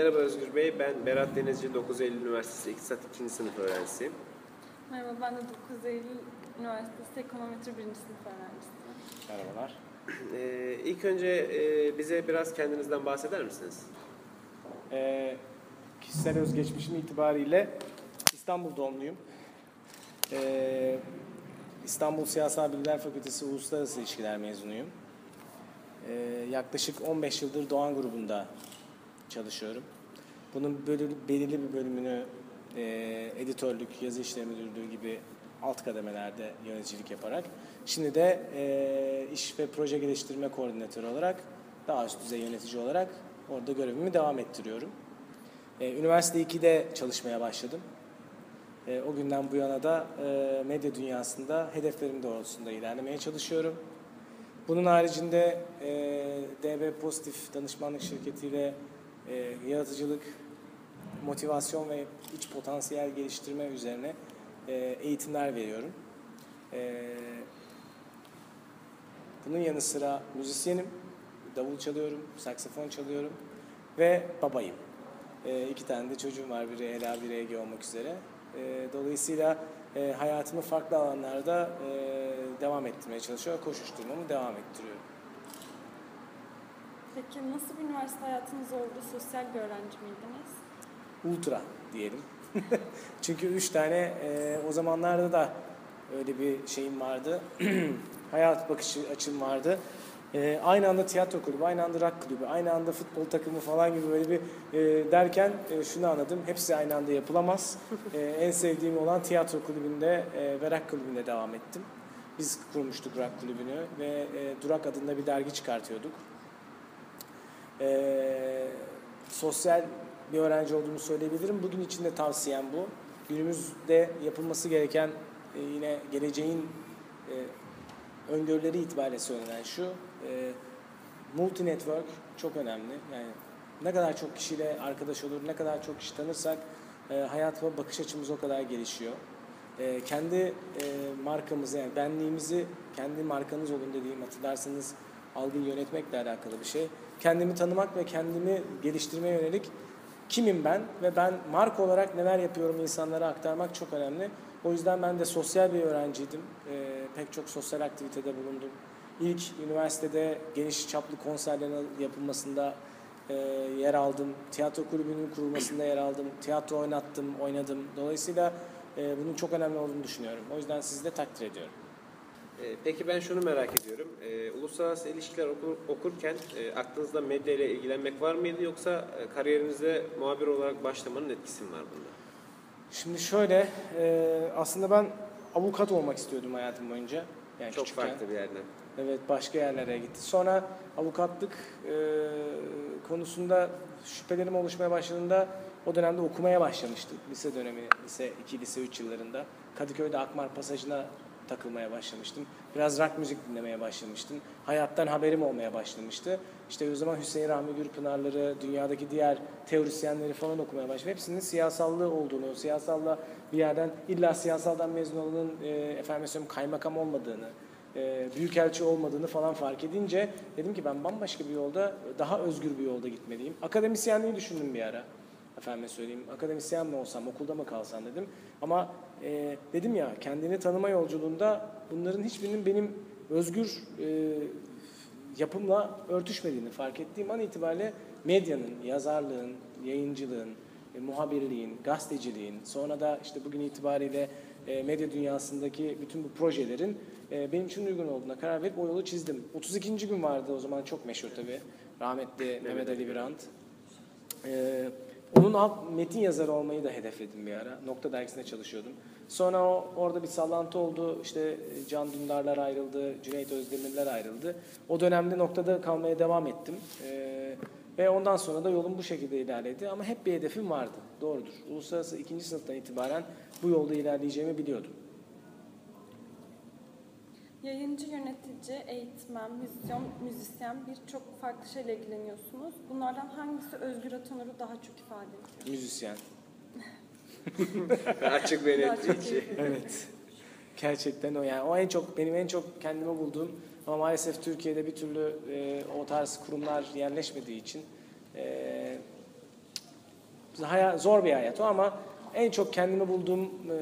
Merhaba Özgür Bey, ben Berat Denizci, 9 Eylül Üniversitesi İktisat 2. sınıf öğrencisiyim. Merhaba, ben de 9 Eylül Üniversitesi Ekonometri 1. sınıf öğrencisiyim. Merhabalar. Ee, ilk önce e, bize biraz kendinizden bahseder misiniz? Ee, kişisel özgeçmişim itibariyle İstanbul doğumluyum. Ee, İstanbul Siyasal Bilgiler Fakültesi Uluslararası İlişkiler mezunuyum. Ee, yaklaşık 15 yıldır Doğan grubunda çalışıyorum. Bunun belirli bir bölümünü e, editörlük, yazı işleri müdürlüğü gibi alt kademelerde yöneticilik yaparak şimdi de e, iş ve proje geliştirme koordinatörü olarak daha üst düzey yönetici olarak orada görevimi devam ettiriyorum. E, üniversite 2'de çalışmaya başladım. E, o günden bu yana da e, medya dünyasında hedeflerim doğrultusunda ilerlemeye çalışıyorum. Bunun haricinde e, DB Pozitif danışmanlık şirketiyle e, yaratıcılık, motivasyon ve iç potansiyel geliştirme üzerine e, eğitimler veriyorum. E, bunun yanı sıra müzisyenim, davul çalıyorum, saksafon çalıyorum ve babayım. E, iki tane de çocuğum var, biri Ela, biri Ege olmak üzere. E, dolayısıyla e, hayatımı farklı alanlarda e, devam ettirmeye çalışıyor, koşuşturmamı devam ettiriyorum. Peki nasıl bir üniversite hayatınız oldu? Sosyal bir öğrenci miydiniz? ultra diyelim. Çünkü üç tane e, o zamanlarda da öyle bir şeyim vardı. Hayat bakışı açım vardı. E, aynı anda tiyatro kulübü, aynı anda rock kulübü, aynı anda futbol takımı falan gibi böyle bir e, derken e, şunu anladım. Hepsi aynı anda yapılamaz. E, en sevdiğim olan tiyatro kulübünde e, ve rock kulübünde devam ettim. Biz kurmuştuk rock kulübünü ve e, Durak adında bir dergi çıkartıyorduk. E, sosyal bir öğrenci olduğumu söyleyebilirim. Bugün için de tavsiyem bu. Günümüzde yapılması gereken e, yine geleceğin e, öngörüleri itibariyle söylenen şu. E, multi network çok önemli. Yani ne kadar çok kişiyle arkadaş olur, ne kadar çok kişi tanırsak e, hayat ve bakış açımız o kadar gelişiyor. E, kendi e, markamızı yani benliğimizi kendi markanız olun dediğim hatırlarsanız algıyı yönetmekle alakalı bir şey. Kendimi tanımak ve kendimi geliştirmeye yönelik kimim ben ve ben marka olarak neler yapıyorum insanlara aktarmak çok önemli. O yüzden ben de sosyal bir öğrenciydim. Ee, pek çok sosyal aktivitede bulundum. İlk üniversitede geniş çaplı konserlerin yapılmasında e, yer aldım. Tiyatro kulübünün kurulmasında yer aldım. Tiyatro oynattım, oynadım. Dolayısıyla e, bunun çok önemli olduğunu düşünüyorum. O yüzden sizi de takdir ediyorum. Ee, peki ben şunu merak ediyorum. Ee, uluslararası ilişkiler okur, okurken e, aklınızda medya ile ilgilenmek var mıydı yoksa e, kariyerinize muhabir olarak başlamanın etkisi mi var bunda? Şimdi şöyle, e, aslında ben avukat olmak istiyordum hayatım boyunca. Yani Çok küçükken. farklı bir yerden. Evet başka yerlere gitti. Sonra avukatlık e, konusunda şüphelerim oluşmaya başladığında o dönemde okumaya başlamıştım. Lise dönemi, lise 2, lise 3 yıllarında. Kadıköy'de Akmar Pasajı'na takılmaya başlamıştım. Biraz rock müzik dinlemeye başlamıştım. Hayattan haberim olmaya başlamıştı. İşte o zaman Hüseyin Rahmi Gürpınar'ları, dünyadaki diğer teorisyenleri falan okumaya başladım. Hepsinin siyasallığı olduğunu, siyasalla bir yerden illa siyasaldan mezun olanın e, efendim kaymakam olmadığını, e, büyükelçi olmadığını falan fark edince dedim ki ben bambaşka bir yolda, daha özgür bir yolda gitmeliyim. Akademisyenliği düşündüm bir ara. Efendime söyleyeyim, akademisyen mi olsam, okulda mı kalsam dedim. Ama e, dedim ya, kendini tanıma yolculuğunda bunların hiçbirinin benim özgür e, yapımla örtüşmediğini fark ettiğim an itibariyle medyanın, yazarlığın, yayıncılığın, e, muhabirliğin, gazeteciliğin, sonra da işte bugün itibariyle e, medya dünyasındaki bütün bu projelerin e, benim için uygun olduğuna karar verip o yolu çizdim. 32. gün vardı o zaman çok meşhur tabii. Rahmetli Mehmet Ali Birant. E, onun alt metin yazarı olmayı da hedefledim bir ara. Nokta dergisinde çalışıyordum. Sonra o, orada bir sallantı oldu. İşte e, Can Dündarlar ayrıldı, Cüneyt Özdemirler ayrıldı. O dönemde noktada kalmaya devam ettim. E, ve ondan sonra da yolum bu şekilde ilerledi. Ama hep bir hedefim vardı. Doğrudur. Uluslararası ikinci sınıftan itibaren bu yolda ilerleyeceğimi biliyordum. Yayıncı, yönetici, eğitmen, müzisyen, müzisyen birçok farklı şeyle ilgileniyorsunuz. Bunlardan hangisi Özgür Atanur'u daha çok ifade ediyor? Müzisyen. Açık ve net. Evet. Gerçekten o yani o en çok benim en çok kendime bulduğum ama maalesef Türkiye'de bir türlü e, o tarz kurumlar yerleşmediği için e, zor bir hayat o ama en çok kendimi bulduğum e,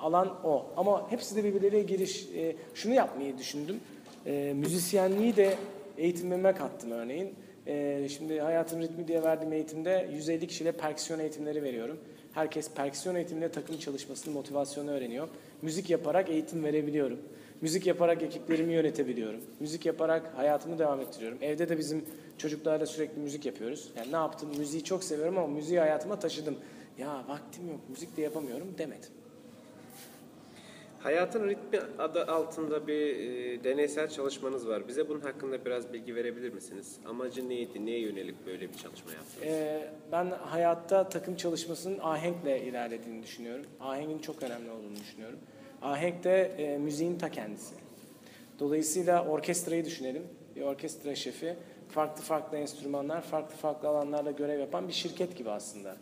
alan o. Ama hepsi de birbirleriyle giriş. E, şunu yapmayı düşündüm. E, müzisyenliği de eğitimime kattım örneğin. E, şimdi Hayatın Ritmi diye verdiğim eğitimde 150 kişiyle perküsyon eğitimleri veriyorum. Herkes perküsyon eğitiminde takım çalışmasını, motivasyonu öğreniyor. Müzik yaparak eğitim verebiliyorum. Müzik yaparak ekiplerimi yönetebiliyorum. Müzik yaparak hayatımı devam ettiriyorum. Evde de bizim çocuklarla sürekli müzik yapıyoruz. Yani ne yaptım? Müziği çok seviyorum ama müziği hayatıma taşıdım. Ya vaktim yok, müzik de yapamıyorum demedim. Hayatın ritmi adı altında bir e, deneysel çalışmanız var. Bize bunun hakkında biraz bilgi verebilir misiniz? Amacı neydi? Neye yönelik böyle bir çalışma yaptınız? Ee, ben hayatta takım çalışmasının ahenkle ilerlediğini düşünüyorum. Ahengin çok önemli olduğunu düşünüyorum. Ahenk de e, müziğin ta kendisi. Dolayısıyla orkestrayı düşünelim. Bir orkestra şefi farklı farklı enstrümanlar, farklı farklı alanlarda görev yapan bir şirket gibi aslında.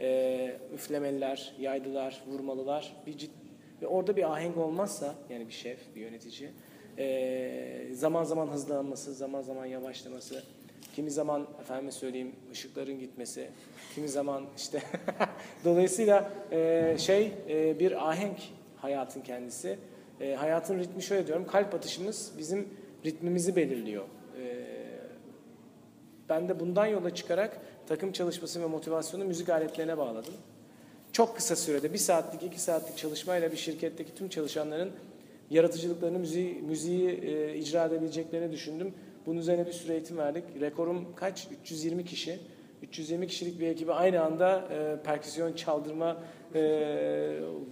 Ee, üflemeliler, yaylılar, vurmalılar. Bir cid- ve orada bir ahenk olmazsa yani bir şef, bir yönetici ee, zaman zaman hızlanması, zaman zaman yavaşlaması, kimi zaman efendime söyleyeyim ışıkların gitmesi, kimi zaman işte dolayısıyla ee, şey ee, bir ahenk hayatın kendisi. Hayatın ritmi şöyle diyorum, kalp atışımız bizim ritmimizi belirliyor. Ben de bundan yola çıkarak takım çalışması ve motivasyonu müzik aletlerine bağladım. Çok kısa sürede, bir saatlik, iki saatlik çalışmayla bir şirketteki tüm çalışanların yaratıcılıklarını, müziği, müziği e, icra edebileceklerini düşündüm. Bunun üzerine bir sürü eğitim verdik. Rekorum kaç? 320 kişi. 320 kişilik bir ekibi aynı anda e, perküsyon çaldırma e,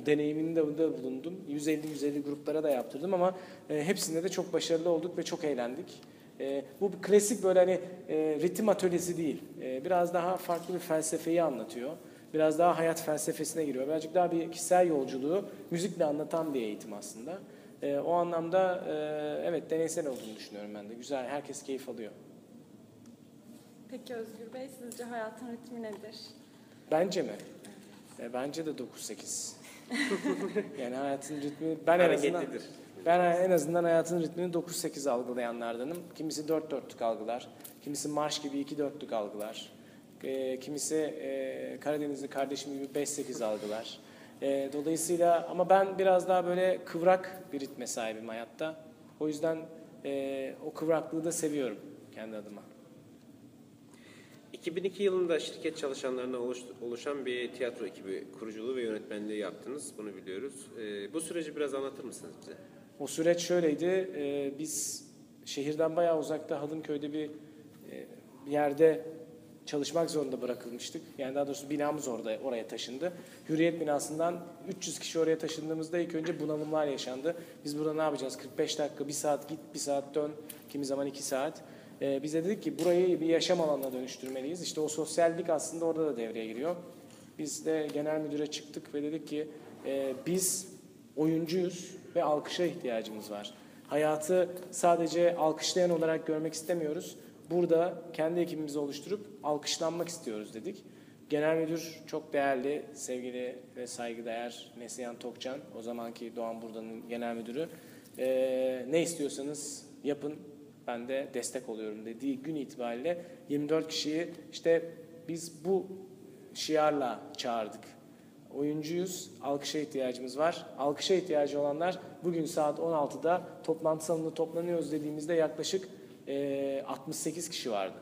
deneyiminde de bulundum. 150-150 gruplara da yaptırdım ama e, hepsinde de çok başarılı olduk ve çok eğlendik. E, bu klasik böyle hani e, ritim atölyesi değil. E, biraz daha farklı bir felsefeyi anlatıyor. Biraz daha hayat felsefesine giriyor. Birazcık daha bir kişisel yolculuğu müzikle anlatan bir eğitim aslında. E, o anlamda e, evet deneysel olduğunu düşünüyorum ben de. Güzel, herkes keyif alıyor. Peki Özgür Bey sizce hayatın ritmi nedir? Bence mi? E, bence de 9-8. yani hayatın ritmi ben en azından ben en azından hayatın ritmini 9-8 algılayanlardanım. Kimisi 4-4'lük algılar, kimisi marş gibi 2-4'lük algılar. E, kimisi e, Karadenizli kardeşim gibi 5-8 algılar. E, dolayısıyla ama ben biraz daha böyle kıvrak bir ritme sahibim hayatta. O yüzden e, o kıvraklığı da seviyorum kendi adıma. 2002 yılında şirket çalışanlarına oluş- oluşan bir tiyatro ekibi kuruculuğu ve yönetmenliği yaptınız. Bunu biliyoruz. E, bu süreci biraz anlatır mısınız bize? O süreç şöyleydi. e, biz şehirden bayağı uzakta Hadımköy'de bir, e, bir yerde çalışmak zorunda bırakılmıştık. Yani daha doğrusu binamız orada oraya taşındı. Hürriyet binasından 300 kişi oraya taşındığımızda ilk önce bunalımlar yaşandı. Biz burada ne yapacağız? 45 dakika, bir saat git, bir saat dön, kimi zaman iki saat. E, biz de dedik ki burayı bir yaşam alanına dönüştürmeliyiz. İşte o sosyallik aslında orada da devreye giriyor. Biz de genel müdüre çıktık ve dedik ki e, biz oyuncuyuz ve alkışa ihtiyacımız var. Hayatı sadece alkışlayan olarak görmek istemiyoruz. Burada kendi ekibimizi oluşturup alkışlanmak istiyoruz dedik. Genel müdür çok değerli, sevgili ve saygıdeğer Neslihan Tokcan, o zamanki Doğan Burda'nın genel müdürü. E, ne istiyorsanız yapın, ben de destek oluyorum dediği gün itibariyle 24 kişiyi işte biz bu şiarla çağırdık. Oyuncuyuz, alkışa ihtiyacımız var. Alkışa ihtiyacı olanlar bugün saat 16'da toplantı salonunda toplanıyoruz dediğimizde yaklaşık eee, 68 kişi vardı.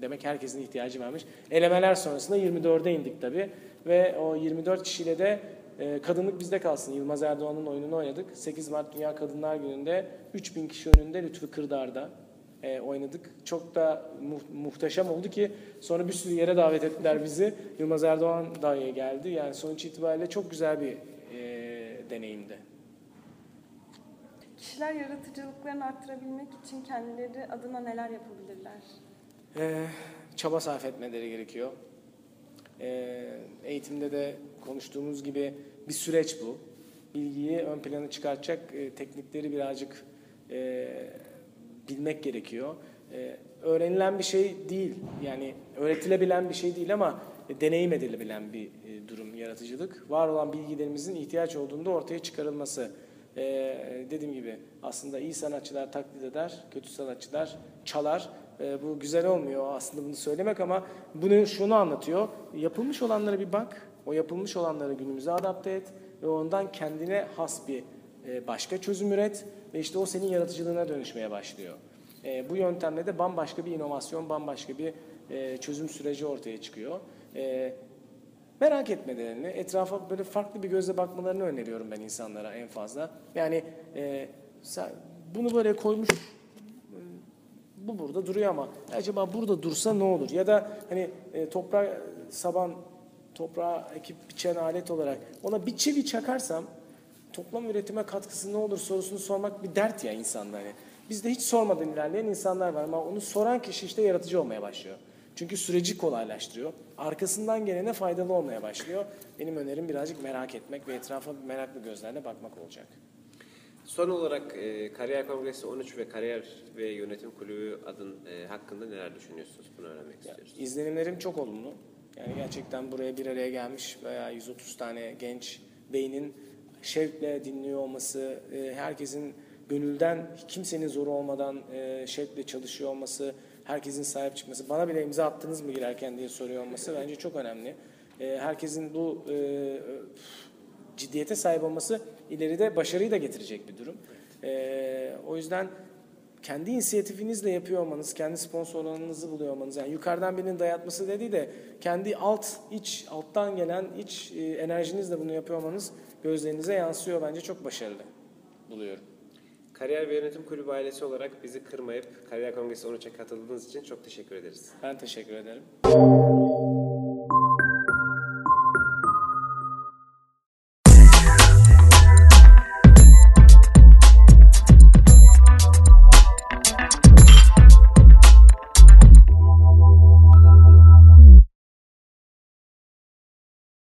Demek herkesin ihtiyacı varmış. Elemeler sonrasında 24'e indik tabii. Ve o 24 kişiyle de e, kadınlık bizde kalsın. Yılmaz Erdoğan'ın oyununu oynadık. 8 Mart Dünya Kadınlar Günü'nde 3000 kişi önünde Lütfü Kırdar'da e, oynadık. Çok da mu- muhteşem oldu ki sonra bir sürü yere davet ettiler bizi. Yılmaz Erdoğan da geldi. Yani sonuç itibariyle çok güzel bir e, deneyimdi. Kişiler yaratıcılıklarını arttırabilmek için kendileri adına neler yapabilirler? Ee, çaba sarf etmeleri gerekiyor. Ee, eğitimde de konuştuğumuz gibi bir süreç bu. Bilgiyi ön plana çıkartacak e, teknikleri birazcık e, bilmek gerekiyor. E, öğrenilen bir şey değil, yani öğretilebilen bir şey değil ama e, deneyim edilebilen bir e, durum yaratıcılık. Var olan bilgilerimizin ihtiyaç olduğunda ortaya çıkarılması. E, dediğim gibi aslında iyi sanatçılar taklit eder, kötü sanatçılar çalar e, bu güzel olmuyor aslında bunu söylemek ama bunu şunu anlatıyor. Yapılmış olanlara bir bak. O yapılmış olanları günümüze adapte et ve ondan kendine has bir e, başka çözüm üret ve işte o senin yaratıcılığına dönüşmeye başlıyor. E, bu yöntemle de bambaşka bir inovasyon, bambaşka bir e, çözüm süreci ortaya çıkıyor. E, merak etmelerini, etrafa böyle farklı bir gözle bakmalarını öneriyorum ben insanlara en fazla. Yani e, bunu böyle koymuş, e, bu burada duruyor ama acaba burada dursa ne olur? Ya da hani e, toprağa saban, toprağa ekip biçen alet olarak ona bir çivi çakarsam toplam üretime katkısı ne olur sorusunu sormak bir dert ya insanda hani. Bizde hiç sormadan ilerleyen insanlar var ama onu soran kişi işte yaratıcı olmaya başlıyor. Çünkü süreci kolaylaştırıyor. Arkasından gelene faydalı olmaya başlıyor. Benim önerim birazcık merak etmek ve etrafa meraklı gözlerle bakmak olacak. Son olarak e, Kariyer Kongresi 13 ve Kariyer ve Yönetim Kulübü adın e, hakkında neler düşünüyorsunuz? Bunu öğrenmek istiyoruz. İzlenimlerim çok olumlu. Yani gerçekten buraya bir araya gelmiş veya 130 tane genç beynin şevkle dinliyor olması, e, herkesin gönülden kimsenin zoru olmadan e, şevkle çalışıyor olması, herkesin sahip çıkması, bana bile imza attınız mı girerken diye soruyor olması bence çok önemli. E, Herkesin bu e, ciddiyete sahip olması ileride başarıyı da getirecek bir durum. E, O yüzden kendi inisiyatifinizle yapıyor olmanız, kendi sponsorlarınızı buluyor olmanız, yani yukarıdan birinin dayatması dediği de kendi alt, iç, alttan gelen iç e, enerjinizle bunu yapıyor olmanız gözlerinize yansıyor. Bence çok başarılı buluyorum. Kariyer ve Yönetim Kulübü ailesi olarak bizi kırmayıp Kariyer Kongresi 13'e katıldığınız için çok teşekkür ederiz. Ben teşekkür ederim.